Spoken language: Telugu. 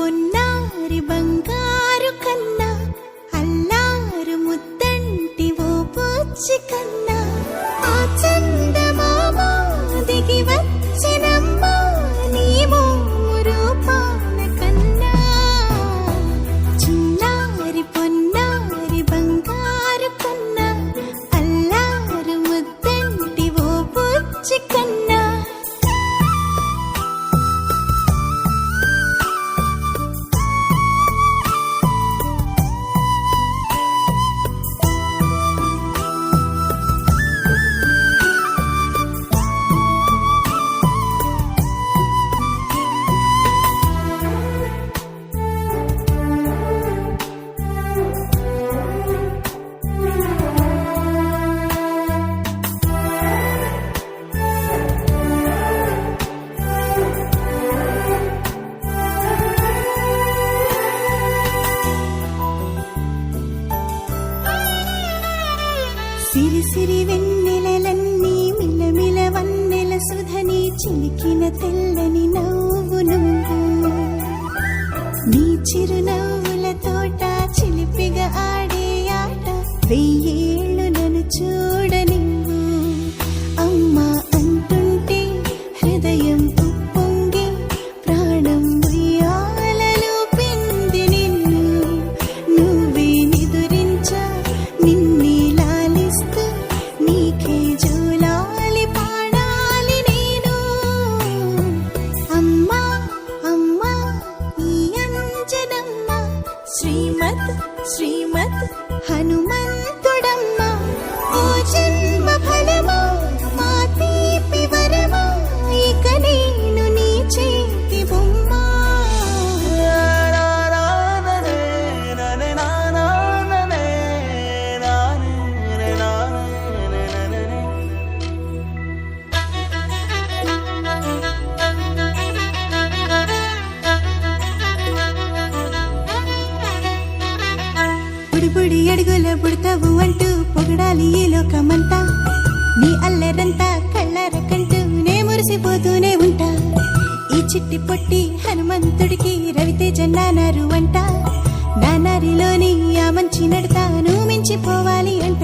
పొన్నారి సిరి సిరి వెన్నెలన్నీ మిలమిల వన్నెల సుధని చిలికిన తెల్లని నవ్వు నువ్వు. నీ చిరునవ్వు हनु బుడి అడుగుల పుడతావు అంటూ పొగడాలి ఈ లోకమంతా. నీ అల్లరంతా కళ్ళరకంటూ నే మురిసిపోతూనే ఉంటా. ఈ చిట్టి పొట్టి హనుమంతుడికి రవితేజ నానారు అంట. నానారిలోని ఆ మంచి నడతాను మించిపోవాలి అంట.